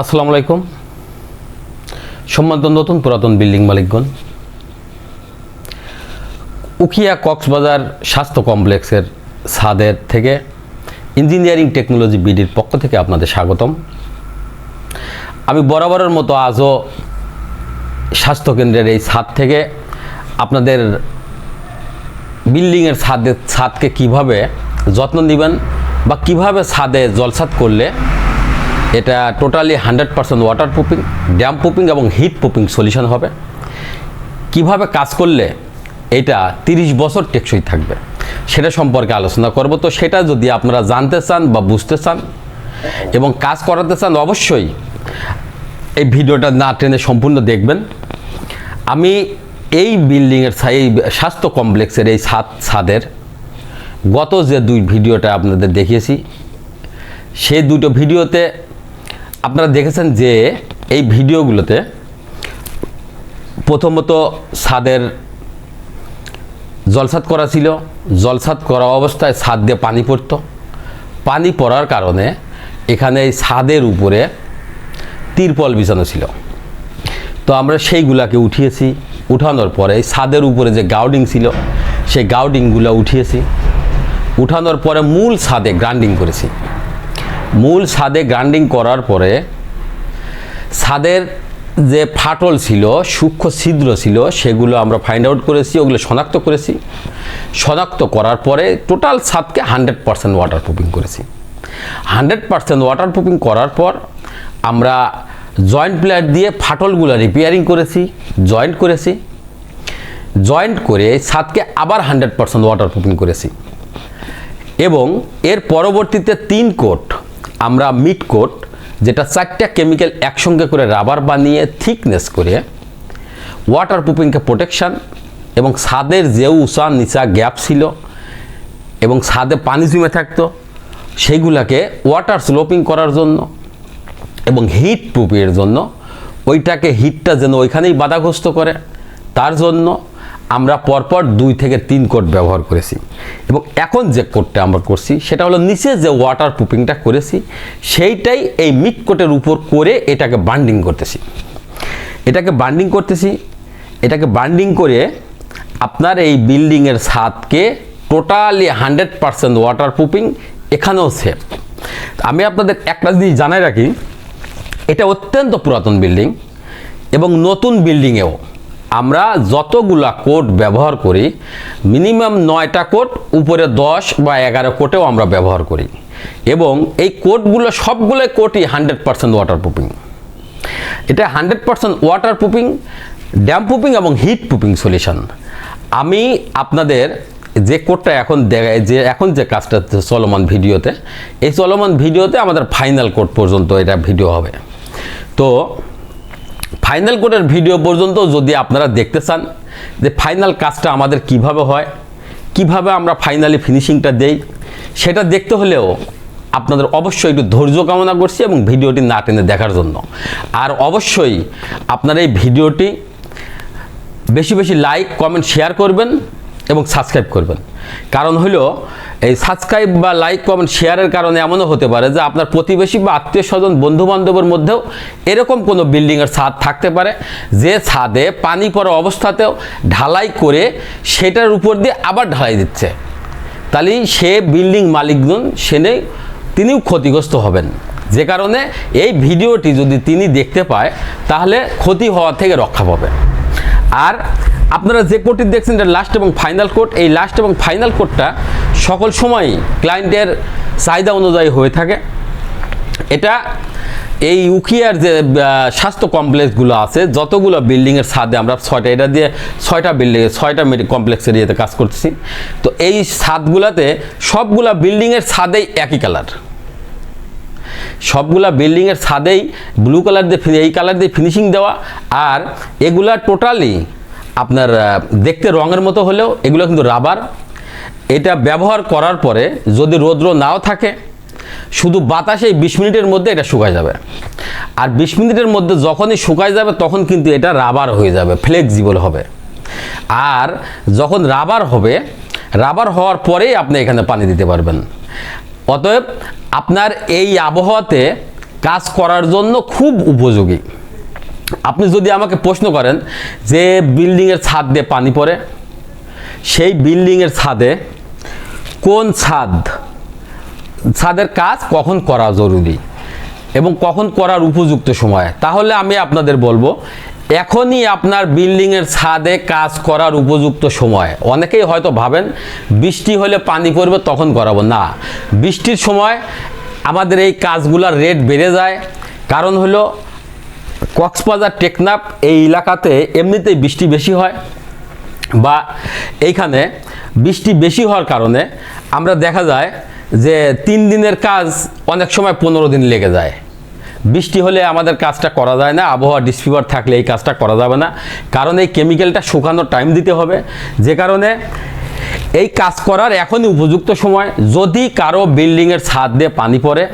আসসালামু আলাইকুম। সম্মানিত নতুন পুরাতন বিল্ডিং মালিকগণ উখিয়া কক্সবাজার স্বাস্থ্য কমপ্লেক্সের ছাদের থেকে ইঞ্জিনিয়ারিং টেকনোলজি বিডির পক্ষ থেকে আপনাদের স্বাগতম। আমি বরাবরের মতো আজও স্বাস্থ্যকেন্দ্রের এই ছাদ থেকে আপনাদের বিল্ডিংয়ের ছাদের ছাদকে কীভাবে যত্ন নেবেন বা কীভাবে ছাদে জলসাদ করলে এটা totally hundred percent water proofing damp proofing এবং হিট প্রুফিং সলিউশন হবে। কীভাবে কাজ করলে এটা তিরিশ বছর টেকসই থাকবে, সেটা সম্পর্কে আলোচনা করব। তো সেটা যদি আপনারা জানতে চান বা বুঝতে চান এবং কাজ করাতে চান, অবশ্যই এই ভিডিওটা না টেনে সম্পূর্ণ দেখবেন। আমি এই বিল্ডিংয়ের এই স্বাস্থ্য কমপ্লেক্সের এই ছাদ ছাদের গত যে দুই ভিডিওটা আপনাদের দেখিয়েছি, সেই দুটো ভিডিওতে আপনারা দেখেছেন যে এই ভিডিওগুলোতে প্রথমত ছাদের জলসাত করা ছিল। জলসাত করা অবস্থায় ছাদ দিয়ে পানি পড়তো। পানি পড়ার কারণে এখানে এই ছাদের উপরে তিরপল বিছানো ছিল। তো আমরা সেইগুলাকে উঠিয়েছি। উঠানোর পরে এই ছাদের উপরে যে গাউডিং ছিল, সেই গাউডিংগুলো উঠিয়েছি। উঠানোর পরে মূল ছাদে গ্রাইন্ডিং করেছি। মূল ছাদে গ্রাইন্ডিং করার পরে ছাদের যে ফাটল ছিল, সূক্ষ্ম ছিদ্র ছিল, সেগুলো আমরা ফাইন্ড আউট করেছি, ওগুলো শনাক্ত করেছি। শনাক্ত করার পরে টোটাল ছাদকে হান্ড্রেড পার্সেন্ট ওয়াটার প্রুফিং করেছি। হান্ড্রেড পার্সেন্ট ওয়াটার প্রুফিং করার পর আমরা জয়েন্ট প্লেয়ার দিয়ে ফাটলগুলো রিপেয়ারিং করেছি জয়েন্ট করেছি। জয়েন্ট করে ছাদকে আবার হান্ড্রেড পার্সেন্ট ওয়াটার প্রুফিং করেছি। এবং এর পরবর্তীতে তিন কোট আমরা মিড কোট, যেটা চারটা কেমিক্যাল একসঙ্গে করে রাবার বানিয়ে থিকনেস করে ওয়াটার প্রুফিংকে প্রোটেকশান এবং ছাদের যে উঁচা নিচা গ্যাপ ছিল এবং ছাদে পানি জমে থাকতো, সেইগুলাকে ওয়াটার স্লোপিং করার জন্য এবং হিট প্রুফের জন্য, ওইটাকে হিটটা যেন ওইখানেই বাধাগ্রস্ত করে, তার জন্য আমরা পরপর দুই থেকে তিন কোট ব্যবহার করেছি। এবং এখন যে কোটটা আমরা করছি, সেটা হলো নিচে যে ওয়াটার প্রুফিংটা করেছি, সেইটাই এই মিড কোটের উপর করে এটাকে বান্ডিং করতেছি। এটাকে বান্ডিং করতেছি। এটাকে বান্ডিং করে আপনার এই বিল্ডিংয়ের ছাদকে totally hundred percent water proofing এখানেও সেফ আমি আপনাদের একটা জিনিস জানাই রাখি, এটা অত্যন্ত পুরাতন বিল্ডিং এবং নতুন বিল্ডিংয়েও আমরা যতগুলা কোড ব্যবহার করি, মিনিমাম নয়টা কোড, উপরে দশ বা এগারো কোটেও আমরা ব্যবহার করি। এবং এই কোডগুলো সবগুলো কোটই হান্ড্রেড পার্সেন্ট ওয়াটার প্রুফিং এটা hundred percent water proofing damp proofing এবং হিট প্রুফিং সলিউশন আমি আপনাদের যে কোডটা এখন যে এখন যে কাজটা চলমান ভিডিওতে, এই চলমান ভিডিওতে আমাদের ফাইনাল কোড পর্যন্ত এটা ভিডিও হবে। তো ফাইনাল কোডের ভিডিও পর্যন্ত যদি আপনারা দেখতে চান যে ফাইনাল কাজটা আমাদের কীভাবে হয়, কীভাবে আমরা ফাইনালি ফিনিশিংটা দেই, সেটা দেখতে হলেও আপনাদের অবশ্যই একটু ধৈর্য কামনা করছি এবং ভিডিওটি না টেনে দেখার জন্য। আর অবশ্যই আপনারা এই ভিডিওটি বেশি বেশি লাইক কমেন্ট শেয়ার করবেন। এবং সাবস্ক্রাইব করবেন। কারণ হলো, এই সাবস্ক্রাইব বা লাইক কমেন্ট শেয়ারের কারণে এমনও হতে পারে যে আপনার প্রতিবেশী বা আত্মীয় স্বজন বন্ধু বান্ধবের মধ্যেও এরকম কোনো বিল্ডিংয়ের ছাদ থাকতে পারে, যে ছাদে পানি পড়া অবস্থাতেও ঢালাই করে সেটার উপর দিয়ে আবার ঢালাই দিচ্ছে। তাহলে সে বিল্ডিং মালিকজন, সেনে তিনিও ক্ষতিগ্রস্ত হবেন। যে কারণে এই ভিডিওটি যদি তিনি দেখতে পায়, তাহলে ক্ষতি হওয়া থেকে রক্ষা পাবে। আর আপনারা যে কোডটি দেখছেন এটা লাস্ট এবং ফাইনাল কোড এই লাস্ট এবং ফাইনাল কোডটা সকল সময়ই ক্লায়েন্টের চাহিদা অনুযায়ী হয়ে থাকে। এটা এই উখিয়ার যে স্বাস্থ্য কমপ্লেক্সগুলো আছে, যতগুলো বিল্ডিংয়ের ছাদে আমরা ছয়টা, এটা দিয়ে ছয়টা বিল্ডিং ছয়টা কমপ্লেক্সের ইয়েতে কাজ করতেছি। তো এই ছাদগুলোতে সবগুলা বিল্ডিংয়ের ছাদেই একই কালার সবগুলা বিল্ডিংয়ের ছাদেই ব্লু কালার দিয়ে এই কালার দিয়ে ফিনিশিং দেওয়া, আর এগুলা টোটালি আপনার দেখতে রঙের মতো হলেও এগুলো কিন্তু রাবার। এটা ব্যবহার করার পরে যদি রৌদ্র নাও থাকে, শুধু বাতাসে বিশ মিনিটের মধ্যে এটা শুকায় যাবে। আর বিশ মিনিটের মধ্যে যখনই শুকায় যাবে, তখন কিন্তু এটা রাবার হয়ে যাবে ফ্লেক্সিবল হবে। আর যখন রাবার হবে, রাবার হওয়ার পরেই আপনি এখানে পানি দিতে পারবেন। অতএব আপনার এই আবহাওয়াতে কাজ করার জন্য খুব উপযোগী। আপনি যদি আমাকে প্রশ্ন করেন যে বিল্ডিংয়ের ছাদ দিয়ে পানি পড়ে, সেই বিল্ডিংয়ের ছাদে কোন ছাদ, ছাদের কাজ কখন করা জরুরি এবং কখন করার উপযুক্ত সময়? তাহলে আমি আপনাদের বলব, এখনই আপনার বিল্ডিংয়ের ছাদে কাজ করার উপযুক্ত সময়। অনেকেই হয়তো ভাবেন, বৃষ্টি হলে পানি পড়বে, তখন করাবো। না, বৃষ্টির সময় আমাদের এই কাজগুলোর রেট বেড়ে যায়। কারণ হলো কক্সবাজার টেকনাফ এই এলাকাতে এমনিতেই বৃষ্টি বেশি হয় বা এইখানে বৃষ্টি বেশি হওয়ার কারণে আমরা দেখা যায় যে তিন দিনের কাজ অনেক সময় পনেরো দিন লেগে যায়। বৃষ্টি হলে আমাদের কাজটা করা যায় না, আবহাওয়া ডিসফিভার থাকলে এই কাজটা করা যাবে না। কারণ এই কেমিক্যালটা শুকানোর টাইম দিতে হবে। যে কারণে এই কাজ করার এখনই উপযুক্ত সময়। যদি কারও বিল্ডিংয়ের ছাদ দিয়ে পানি পড়ে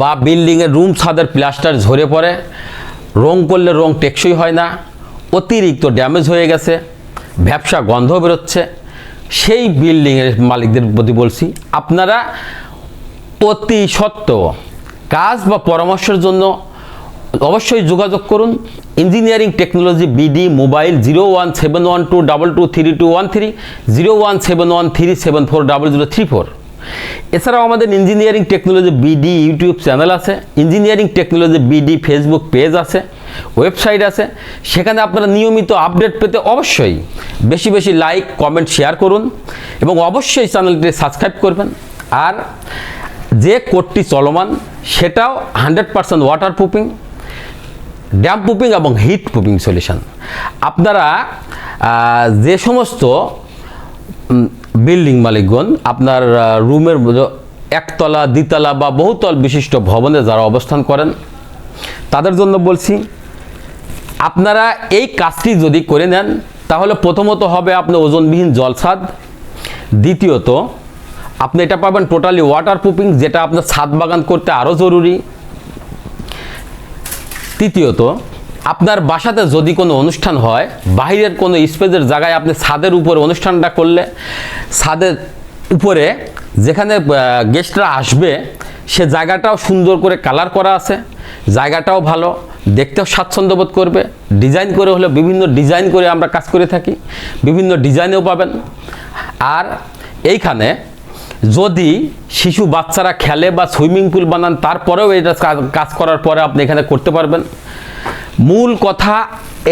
বা বিল্ডিংয়ের রুম ছাদের প্লাস্টার ঝরে পড়ে, রং করলে রং টেকসই হয় না, অতিরিক্ত ড্যামেজ হয়ে গেছে, ব্যবসা গন্ধ বেরোচ্ছে। সেই বিল্ডিংয়ের মালিকদের প্রতি বলছি, আপনারা অতি সত্ত্বেও কাজ বা পরামর্শের জন্য অবশ্যই যোগাযোগ করুন। Engineering technology BD mobile zero one seven one two double two three two one three, zero one seven one three seven four double zero three four. এছাড়াও আমাদের engineering technology BD YouTube channel আছে engineering technology BD Facebook page আছে website আছে, সেখানে আপনারা নিয়মিত update পেতে অবশ্যই বেশি বেশি লাইক কমেন্ট শেয়ার করুন এবং অবশ্যই চ্যানেলটি সাবস্ক্রাইব করবেন। আর যে কোডটি চলমান, সেটাও hundred percent water proofing damp proofing এবং হিট প্রুফিং সলিউশন আপনারা যে সমস্ত বিল্ডিং মালিকগণ, আপনার রুমের একতলা, দ্বিতলা বা বহুতল বিশিষ্ট ভবনে যারা অবস্থান করেন, তাদের জন্য বলছি, আপনারা এই কাজটি যদি করে নেন, তাহলে প্রথমত হবে আপনার ওজনবিহীন জলছাদ দ্বিতীয়ত, আপনি এটা পাবেন টোটালি ওয়াটার প্রুফিং যেটা আপনার ছাদ বাগান করতে আরও জরুরি, তৃতীয়ত আপনার বাসাতে যদি কোনো অনুষ্ঠান হয় বাইরের কোনো স্পেসের জায়গায় আপনি ছাদের উপরে অনুষ্ঠানটা করলে, ছাদের উপরে যেখানে গেস্টরা আসবে, সে জায়গাটাও সুন্দর করে কালার করা আছে, জায়গাটাও ভালো, দেখতেও স্বাচ্ছন্দ্য বোধ করবে ডিজাইন করে হলে বিভিন্ন ডিজাইন করে আমরা কাজ করে থাকি, বিভিন্ন ডিজাইনেও পাবেন। আর এইখানে যদি শিশু বাচ্চারা খেলে বা সুইমিং পুল বানান, তারপরেও এটা কাজ করার পরে আপনি এখানে করতে পারবেন। মূল কথা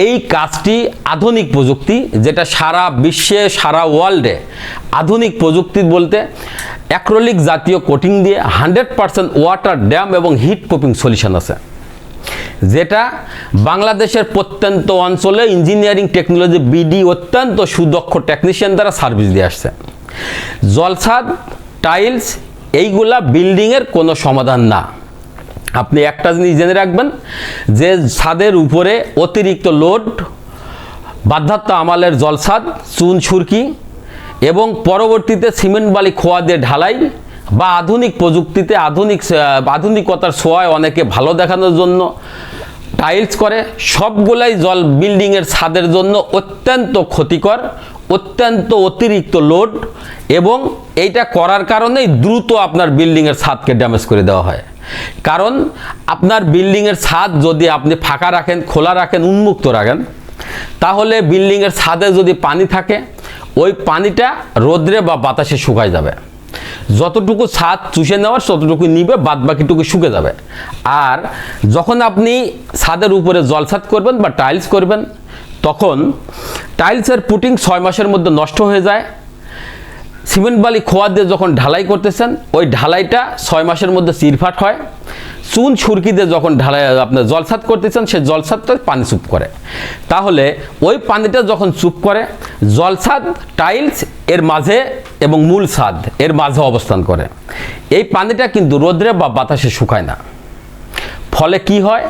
এই কাজটি আধুনিক প্রযুক্তি, যেটা সারা বিশ্বে, সারা ওয়ার্ল্ডে আধুনিক প্রযুক্তি বলতে অ্যাক্রোলিক জাতীয় কোটিং দিয়ে হান্ড্রেড পারসেন্ট ওয়াটার ড্যাম এবং হিট কোপিং সলিউশন আছে। যেটা বাংলাদেশের প্রত্যন্ত অঞ্চলে ইঞ্জিনিয়ারিং টেকনোলজি বিডি অত্যন্ত সুদক্ষ টেকনিশিয়ান দ্বারা সার্ভিস দিয়ে আসছে। জলসাদ টাইলস এইগুলা বিল্ডিংয়ের কোনো সমাধান না। আপনি একটা জিনিস জেনে রাখবেন, যে ছাদের উপরে অতিরিক্ত লোড বাধ্যাত্ম আমালের জলছাদ চুন ছুরকি এবং পরবর্তীতে সিমেন্ট বালি খোয়া দিয়ে ঢালাই বা আধুনিক প্রযুক্তিতে আধুনিক আধুনিকতার ছোঁয়ায় অনেকে ভালো দেখানোর জন্য টাইলস করে, সবগুলাই জল বিল্ডিংয়ের ছাদের জন্য অত্যন্ত ক্ষতিকর, অত্যন্ত অতিরিক্ত লোড এবং এইটা করার কারণেই দ্রুত আপনার বিল্ডিংয়ের ছাদকে ড্যামেজ করে দেওয়া হয়। কারণ আপনার বিল্ডিংয়ের ছাদ যদি আপনি ফাঁকা রাখেন, খোলা রাখেন, উন্মুক্ত রাখেন, তাহলে বিল্ডিংয়ের ছাদে যদি পানি থাকে, ওই পানিটা রোদ্রে বা বাতাসে শুকায় যাবে। যতটুকু ছাদ চুষে নেওয়ার ততটুকু নিবে বাদ বাকিটুকু শুকে যাবে। আর যখন আপনি ছাদের উপরে জলছাদ করবেন বা টাইলস করবেন, তখন টাইলসের পুটিং ছয় মাসের মধ্যে নষ্ট হয়ে যায় সিমেন্ট বালি খোয়া দিয়ে যখন ঢালাই করতেছেন, ওই ঢালাইটা ছয় মাসের মধ্যে চিরফাট হয়। চুন ছুরকি দিয়ে যখন ঢালাই, আপনার জলসাত করতেছেন সেই জলসাদটা পানি চুপ করে। তাহলে ওই পানিটা যখন চুপ করে জলসাদ টাইলস, এর মাঝে এবং মূল ছাদ এর মাঝে অবস্থান করে। এই পানিটা কিন্তু রোদ্রে বা বাতাসে শুকায় না। ফলে কি হয়?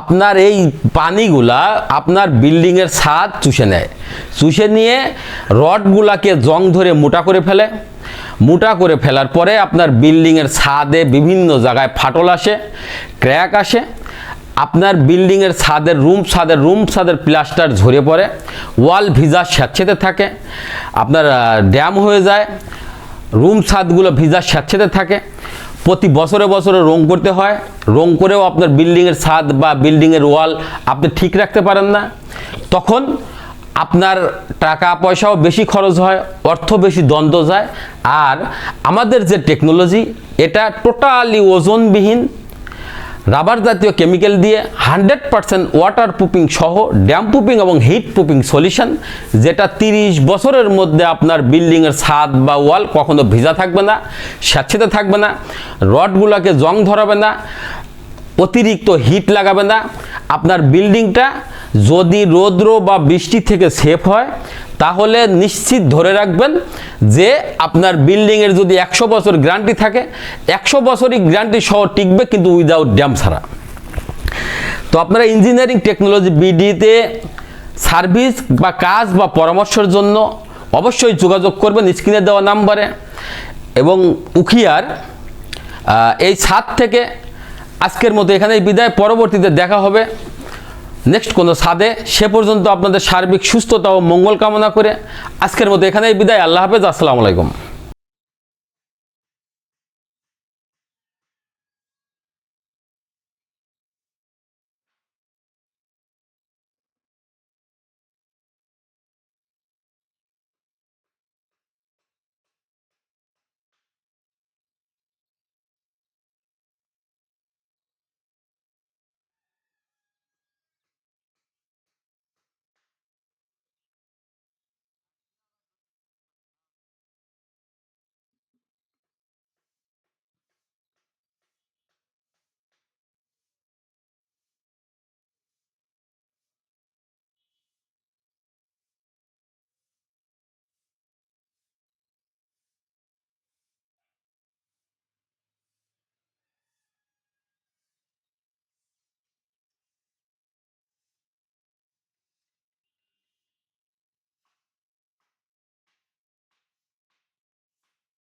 আপনার এই পানিগুলা আপনার বিল্ডিংয়ের ছাদ চুষে নেয়। চুষে নিয়ে রডগুলাকে জং ধরে মোটা করে ফেলে। মোটা করে ফেলার পরে আপনার বিল্ডিংয়ের ছাদে বিভিন্ন জায়গায় ফাটল আসে, ক্র্যাক আসে। আপনার বিল্ডিংয়ের ছাদের রুম ছাদের রুম, ছাদের প্লাস্টার ঝরে পড়ে। ওয়াল ভিজা স্যাঁতসেঁতে থাকে। আপনার ড্যাম হয়ে যায়। রুম ছাদগুলো ভিজা স্যাঁতসেঁতে থাকে। প্রতি বছরে বছরে রং করতে হয়। রং করেও আপনার বিল্ডিংয়ের ছাদ বা বিল্ডিংয়ের ওয়াল আপনি ঠিক রাখতে পারেন না। তখন আপনার টাকা পয়সাও বেশি খরচ হয়, অর্থ বেশি দ্বন্দ্ব যায়। আর আমাদের যে টেকনোলজি এটা টোটালি ওজনবিহীন। রাবার জাতীয় কেমিক্যাল দিয়ে হান্ড্রেড পারসেন্ট ওয়াটার প্রুফিং সহ ড্যাম প্রুফিং এবং হিট প্রুফিং সলিউশন যেটা তিরিশ বছরের মধ্যে আপনার বিল্ডিংয়ের ছাদ বা ওয়াল কখনো ভিজা থাকবে না, স্যাঁতসেঁতে থাকবে না, রডগুলোকে জং ধরাবে না, অতিরিক্ত হিট লাগাবে না। আপনার বিল্ডিংটা যদি রৌদ্র বা বৃষ্টি থেকে সেফ হয় তাহলে নিশ্চিত ধরে রাখবেন যে আপনার বিল্ডিংয়ের যদি একশো বছর গ্যারান্টি থাকে, একশো বছরই গ্যারান্টি সহ টিকবে কিন্তু উইদাউট ড্যাম ছাড়া। তো আপনারা ইঞ্জিনিয়ারিং টেকনোলজি বিডিতে সার্ভিস বা কাজ বা পরামর্শের জন্য অবশ্যই যোগাযোগ করবেন স্ক্রিনে দেওয়া নাম্বারে। এবং উখিয়ার এই ছাদ থেকে আজকের মতো এখানেই বিদায়। পরবর্তীতে দেখা হবে। নেক্সট কোনো সাদে, সে পর্যন্ত আপনাদের সার্বিক সুস্থতা ও মঙ্গল কামনা করে আজকের মতো এখানেই বিদায়। আল্লাহ হাফেজ, আসসালামু আলাইকুম।